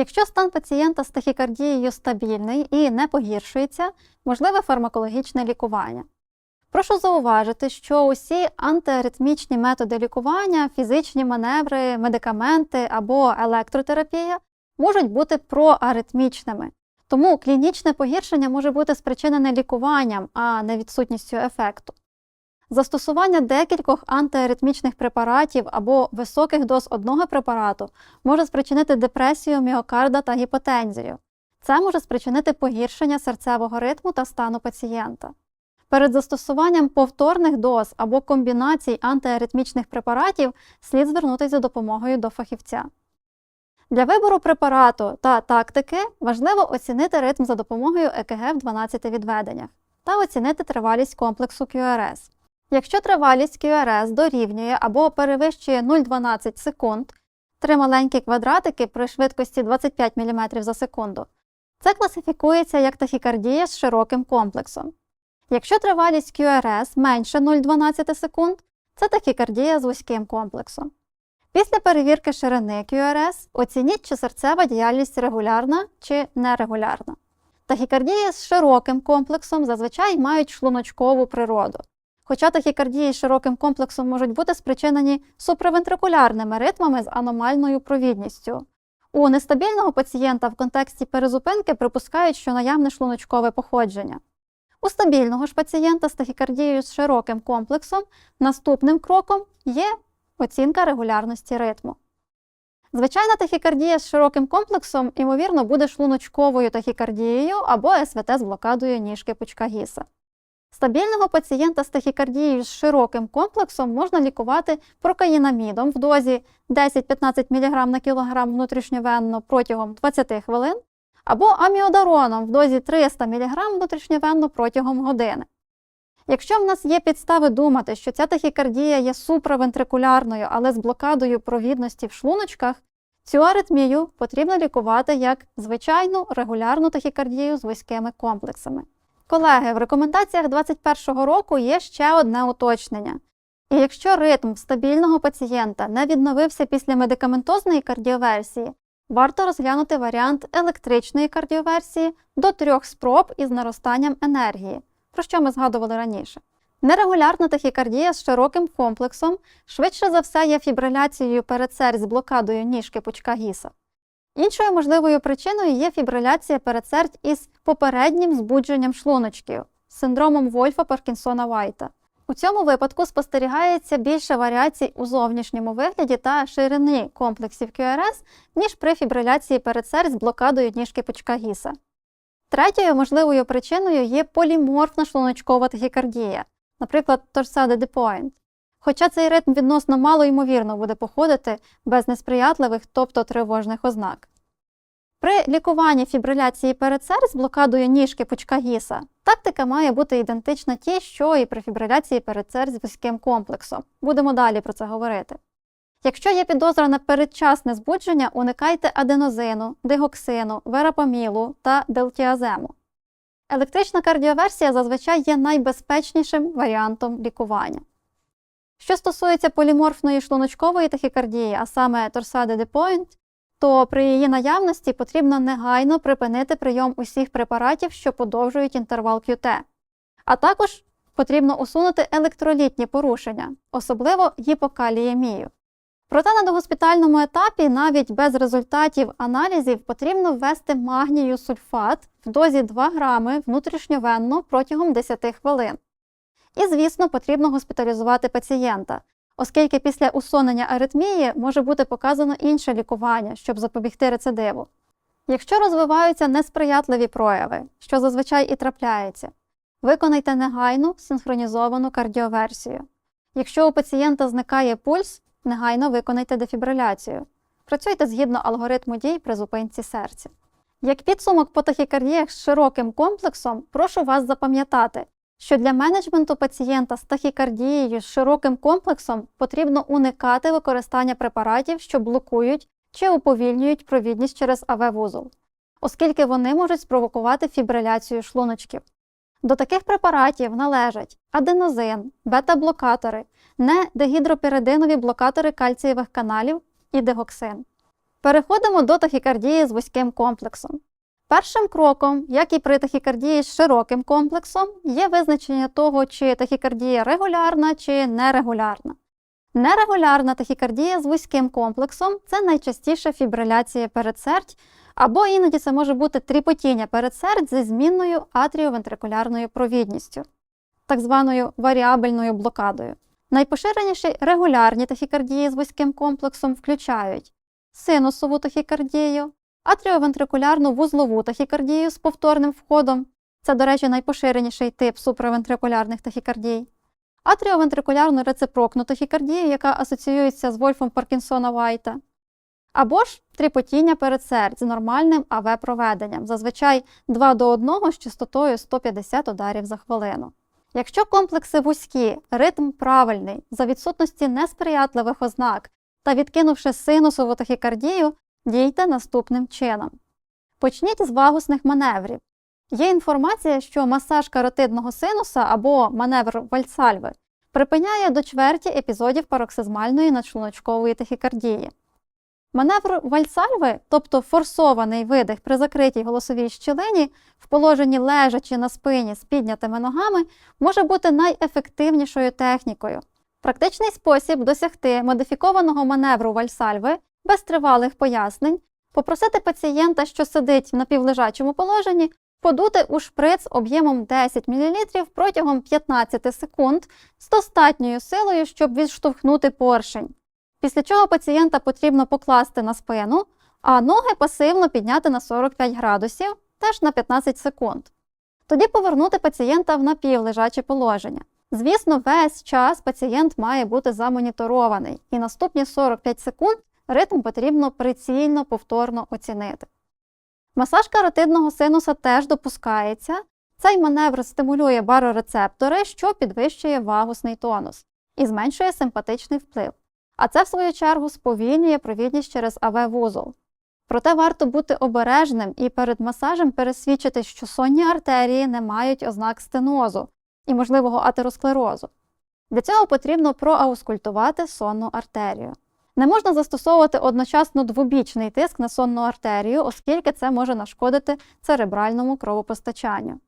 Якщо стан пацієнта з тахікардією стабільний і не погіршується, можливе фармакологічне лікування. Прошу зауважити, що усі антиаритмічні методи лікування, фізичні маневри, медикаменти або електротерапія можуть бути проаритмічними. Тому клінічне погіршення може бути спричинене лікуванням, а не відсутністю ефекту. Застосування декількох антиаритмічних препаратів або високих доз одного препарату може спричинити депресію міокарда та гіпотензію. Це може спричинити погіршення серцевого ритму та стану пацієнта. Перед застосуванням повторних доз або комбінацій антиаритмічних препаратів слід звернутися за допомогою до фахівця. Для вибору препарату та тактики важливо оцінити ритм за допомогою ЕКГ в 12 відведеннях та оцінити тривалість комплексу QRS. Якщо тривалість QRS дорівнює або перевищує 0,12 секунд, три маленькі квадратики при швидкості 25 мм за секунду, це класифікується як тахікардія з широким комплексом. Якщо тривалість QRS менше 0,12 секунд, це тахікардія з вузьким комплексом. Після перевірки ширини QRS оцініть, чи серцева діяльність регулярна чи нерегулярна. Тахікардії з широким комплексом зазвичай мають шлуночкову природу. Хоча тахікардії з широким комплексом можуть бути спричинені суправентрикулярними ритмами з аномальною провідністю. У нестабільного пацієнта в контексті перезупинки припускають, що наявне шлуночкове походження. У стабільного ж пацієнта з тахікардією з широким комплексом наступним кроком є оцінка регулярності ритму. Звичайна тахікардія з широким комплексом, ймовірно, буде шлуночковою тахікардією або СВТ з блокадою ніжки пучка гіса. Стабільного пацієнта з тахікардією з широким комплексом можна лікувати прокаїнамідом в дозі 10-15 мг на кілограм внутрішньовенно протягом 20 хвилин або аміодароном в дозі 300 мг внутрішньовенно протягом години. Якщо в нас є підстави думати, що ця тахікардія є суправентрикулярною, але з блокадою провідності в шлуночках, цю аритмію потрібно лікувати як звичайну регулярну тахікардію з вузькими комплексами. Колеги, в рекомендаціях 2021 року є ще одне уточнення. І якщо ритм стабільного пацієнта не відновився після медикаментозної кардіоверсії, варто розглянути варіант електричної кардіоверсії до трьох спроб із наростанням енергії, про що ми згадували раніше. Нерегулярна тахікардія з широким комплексом швидше за все є фібриляцією передсердь з блокадою ніжки пучка гіса. Іншою можливою причиною є фібриляція передсердь із попереднім збудженням шлуночків синдромом Вольфа Паркінсона Вайта. У цьому випадку спостерігається більше варіацій у зовнішньому вигляді та ширині комплексів QRS, ніж при фібриляції передсердь з блокадою ніжки пучка гіса. Третьою можливою причиною є поліморфна шлуночкова тахікардія, наприклад, торсаде депоінт. Хоча цей ритм відносно мало ймовірно буде походити без несприятливих, тобто тривожних ознак. При лікуванні фібриляції передсердь з блокадою ніжки пучка гіса тактика має бути ідентична тій, що і при фібриляції передсердь з вузьким комплексом. Будемо далі про це говорити. Якщо є підозра на передчасне збудження, уникайте аденозину, дигоксину, верапамілу та делтіазему. Електрична кардіоверсія зазвичай є найбезпечнішим варіантом лікування. Що стосується поліморфної шлуночкової тахікардії, а саме торсаде депоінт, то при її наявності потрібно негайно припинити прийом усіх препаратів, що подовжують інтервал QT. А також потрібно усунути електролітні порушення, особливо гіпокаліємію. Проте на догоспітальному етапі навіть без результатів аналізів потрібно ввести магнію сульфат в дозі 2 грами внутрішньовенно протягом 10 хвилин. І, звісно, потрібно госпіталізувати пацієнта, оскільки після усунення аритмії може бути показано інше лікування, щоб запобігти рецидиву. Якщо розвиваються несприятливі прояви, що зазвичай і трапляється, виконайте негайну синхронізовану кардіоверсію. Якщо у пацієнта зникає пульс, негайно виконайте дефібриляцію. Працюйте згідно алгоритму дій при зупинці серця. Як підсумок по тахікардіях з широким комплексом, прошу вас запам'ятати, що для менеджменту пацієнта з тахікардією з широким комплексом потрібно уникати використання препаратів, що блокують чи уповільнюють провідність через АВ-вузол, оскільки вони можуть спровокувати фібриляцію шлуночків. До таких препаратів належать аденозин, бета-блокатори, недегідропіридинові блокатори кальцієвих каналів і дегоксин. Переходимо до тахікардії з вузьким комплексом. Першим кроком, як і при тахікардії з широким комплексом, є визначення того, чи тахікардія регулярна чи нерегулярна. Нерегулярна тахікардія з вузьким комплексом це найчастіше фібриляція передсердь, або іноді це може бути тріпотіння передсердь зі змінною атріовентрикулярною провідністю, так званою варіабельною блокадою. Найпоширеніші регулярні тахікардії з вузьким комплексом включають синусову тахікардію, атріовентрикулярну вузлову тахікардію з повторним входом. Це, до речі, найпоширеніший тип суправентрикулярних тахікардій. Атріовентрикулярну рецепрокну тахікардію, яка асоціюється з Вольфом Паркінсона Вайта. Або ж тріпотіння передсердь з нормальним АВ-проведенням, зазвичай 2 до 1 з частотою 150 ударів за хвилину. Якщо комплекси вузькі, ритм правильний, за відсутності несприятливих ознак та відкинувши синусову тахікардію, дійте наступним чином. Почніть з вагусних маневрів. Є інформація, що масаж каротидного синуса або маневр вальсальви припиняє до чверті епізодів пароксизмальної надшлуночкової тахікардії. Маневр вальсальви, тобто форсований видих при закритій голосовій щілині, в положенні лежачи на спині з піднятими ногами, може бути найефективнішою технікою. Практичний спосіб досягти модифікованого маневру вальсальви без тривалих пояснень, попросити пацієнта, що сидить в напівлежачому положенні, подути у шприц об'ємом 10 мл протягом 15 секунд з достатньою силою, щоб відштовхнути поршень. Після чого пацієнта потрібно покласти на спину, а ноги пасивно підняти на 45 градусів теж на 15 секунд. Тоді повернути пацієнта в напівлежаче положення. Звісно, весь час пацієнт має бути замоніторований, і наступні 45 секунд ритм потрібно прицільно повторно оцінити. Масаж каротидного синуса теж допускається. Цей маневр стимулює барорецептори, що підвищує вагусний тонус і зменшує симпатичний вплив. А це, в свою чергу, сповільнює провідність через АВ-вузол. Проте варто бути обережним і перед масажем пересвідчити, що сонні артерії не мають ознак стенозу і можливого атеросклерозу. Для цього потрібно проаускультувати сонну артерію. Не можна застосовувати одночасно двобічний тиск на сонну артерію, оскільки це може нашкодити церебральному кровопостачанню.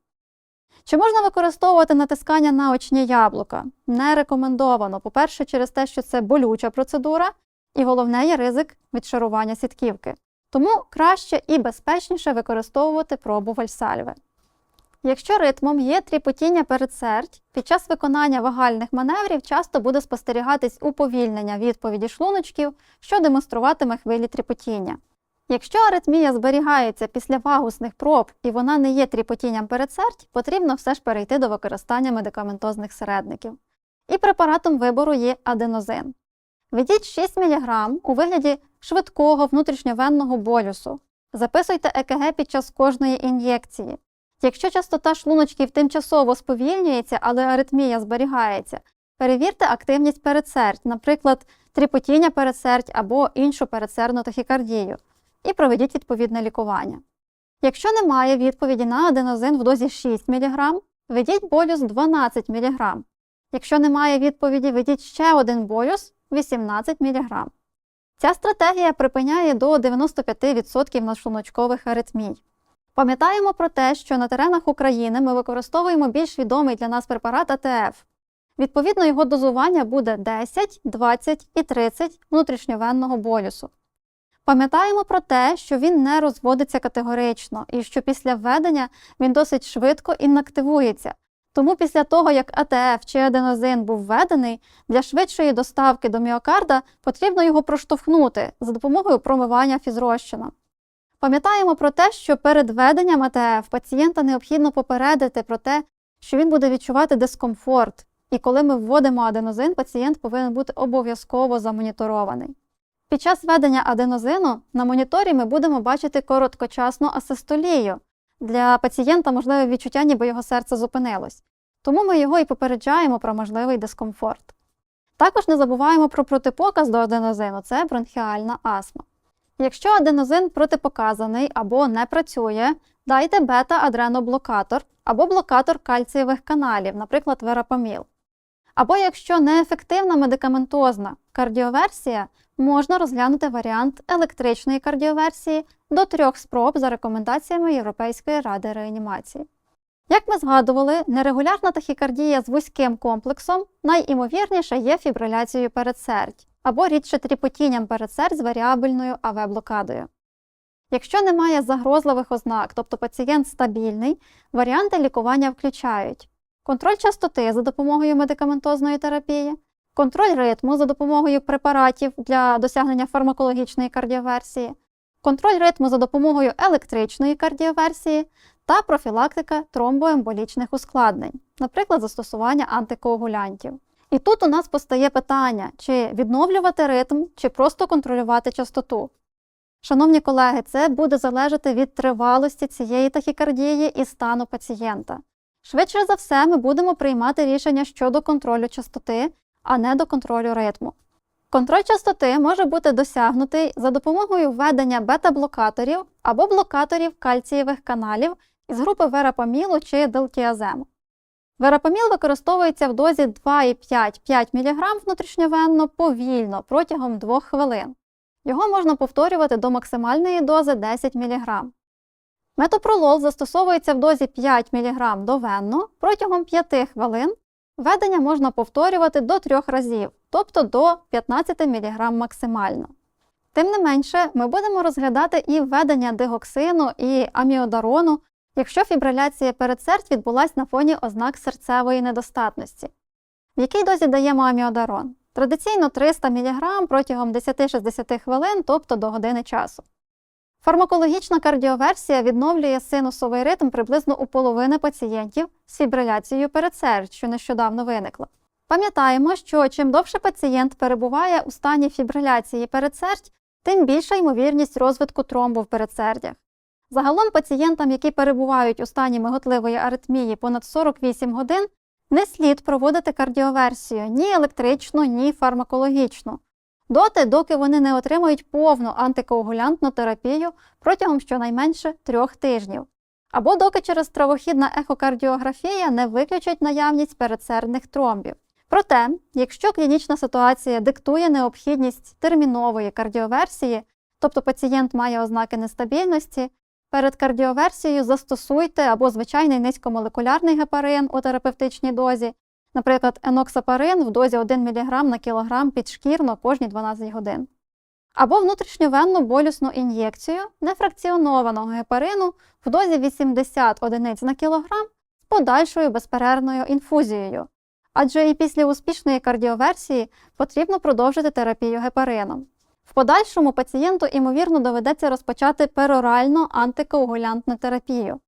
Чи можна використовувати натискання на очні яблука? Не рекомендовано. По-перше, через те, що це болюча процедура, і головне є ризик відшарування сітківки. Тому краще і безпечніше використовувати пробу вальсальви. Якщо ритмом є тріпотіння передсердь, під час виконання вагальних маневрів часто буде спостерігатись уповільнення відповіді шлуночків, що демонструватиме хвилі тріпотіння. Якщо аритмія зберігається після вагусних проб і вона не є тріпотінням передсердь, потрібно все ж перейти до використання медикаментозних середників. І препаратом вибору є аденозин. Введіть 6 мг у вигляді швидкого внутрішньовенного болюсу. Записуйте ЕКГ під час кожної ін'єкції. Якщо частота шлуночків тимчасово сповільнюється, але аритмія зберігається, перевірте активність передсердь, наприклад, тріпотіння передсердь або іншу передсердну тахікардію, і проведіть відповідне лікування. Якщо немає відповіді на аденозин в дозі 6 мг, введіть болюс 12 мг. Якщо немає відповіді, введіть ще один болюс 18 мг. Ця стратегія припиняє до 95% надшлуночкових аритмій. Пам'ятаємо про те, що на теренах України ми використовуємо більш відомий для нас препарат АТФ. Відповідно, його дозування буде 10, 20 і 30 внутрішньовенного болюсу. Пам'ятаємо про те, що він не розводиться категорично і що після введення він досить швидко інактивується. Тому після того, як АТФ чи аденозин був введений, для швидшої доставки до міокарда потрібно його проштовхнути за допомогою промивання фізрозчином. Пам'ятаємо про те, що перед введенням АТФ пацієнта необхідно попередити про те, що він буде відчувати дискомфорт, і коли ми вводимо аденозин, пацієнт повинен бути обов'язково замоніторований. Під час введення аденозину на моніторі ми будемо бачити короткочасну асистолію. Для пацієнта можливе відчуття, ніби його серце зупинилось, тому ми його і попереджаємо про можливий дискомфорт. Також не забуваємо про протипоказ до аденозину це бронхіальна астма. Якщо аденозин протипоказаний або не працює, дайте бета-адреноблокатор або блокатор кальцієвих каналів, наприклад, верапаміл. Або якщо неефективна медикаментозна кардіоверсія, можна розглянути варіант електричної кардіоверсії до трьох спроб за рекомендаціями Європейської ради реанімації. Як ми згадували, нерегулярна тахікардія з вузьким комплексом найімовірніше є фібриляцією передсердь або рідше тріпотінням передсердь з варіабельною АВ-блокадою. Якщо немає загрозливих ознак, тобто пацієнт стабільний, варіанти лікування включають контроль частоти за допомогою медикаментозної терапії, контроль ритму за допомогою препаратів для досягнення фармакологічної кардіоверсії, контроль ритму за допомогою електричної кардіоверсії та профілактика тромбоемболічних ускладнень, наприклад, застосування антикоагулянтів. І тут у нас постає питання, чи відновлювати ритм, чи просто контролювати частоту. Шановні колеги, це буде залежати від тривалості цієї тахікардії і стану пацієнта. Швидше за все, ми будемо приймати рішення щодо контролю частоти, а не до контролю ритму. Контроль частоти може бути досягнутий за допомогою введення бета-блокаторів або блокаторів кальцієвих каналів із групи верапамілу чи делтіазему. Верапаміл використовується в дозі 2,5-5 мг внутрішньовенно повільно протягом 2 хвилин. Його можна повторювати до максимальної дози 10 мг. Метопролол застосовується в дозі 5 мг довенно протягом 5 хвилин. Введення можна повторювати до 3 разів, тобто до 15 мг максимально. Тим не менше, ми будемо розглядати і введення дигоксину і аміодарону, якщо фібриляція передсердь відбулася на фоні ознак серцевої недостатності. В якій дозі даємо аміодарон? Традиційно 300 мг протягом 10-60 хвилин, тобто до години часу. Фармакологічна кардіоверсія відновлює синусовий ритм приблизно у половини пацієнтів з фібриляцією передсердь, що нещодавно виникла. Пам'ятаємо, що чим довше пацієнт перебуває у стані фібриляції передсердь, тим більша ймовірність розвитку тромбу в передсердях. Загалом пацієнтам, які перебувають у стані миготливої аритмії понад 48 годин, не слід проводити кардіоверсію ні електричну, ні фармакологічну. Доти, доки вони не отримують повну антикоагулянтну терапію протягом щонайменше трьох тижнів, або доки через травохідна ехокардіографія не виключать наявність передсердних тромбів. Проте, якщо клінічна ситуація диктує необхідність термінової кардіоверсії, тобто пацієнт має ознаки нестабільності, перед кардіоверсією застосуйте або звичайний низькомолекулярний гепарин у терапевтичній дозі, наприклад, еноксапарин в дозі 1 мг на кілограм підшкірно кожні 12 годин, або внутрішньовенну болісну ін'єкцію нефракціонованого гепарину в дозі 80 одиниць на кілограм з подальшою безперервною інфузією. Адже і після успішної кардіоверсії потрібно продовжити терапію гепарином. В подальшому пацієнту, ймовірно, доведеться розпочати пероральну антикоагулянтну терапію.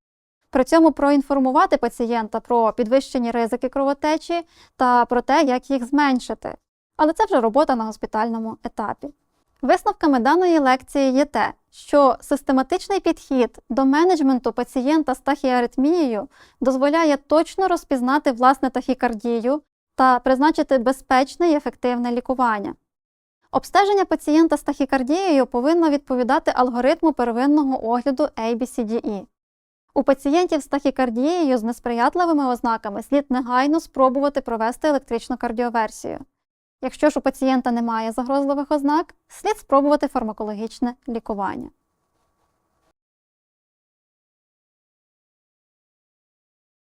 При цьому проінформувати пацієнта про підвищені ризики кровотечі та про те, як їх зменшити. Але це вже робота на госпітальному етапі. Висновками даної лекції є те, що систематичний підхід до менеджменту пацієнта з тахіаритмією дозволяє точно розпізнати власне тахікардію та призначити безпечне і ефективне лікування. Обстеження пацієнта з тахікардією повинно відповідати алгоритму первинного огляду ABCDE. У пацієнтів з тахікардією з несприятливими ознаками слід негайно спробувати провести електричну кардіоверсію. Якщо ж у пацієнта немає загрозливих ознак, слід спробувати фармакологічне лікування.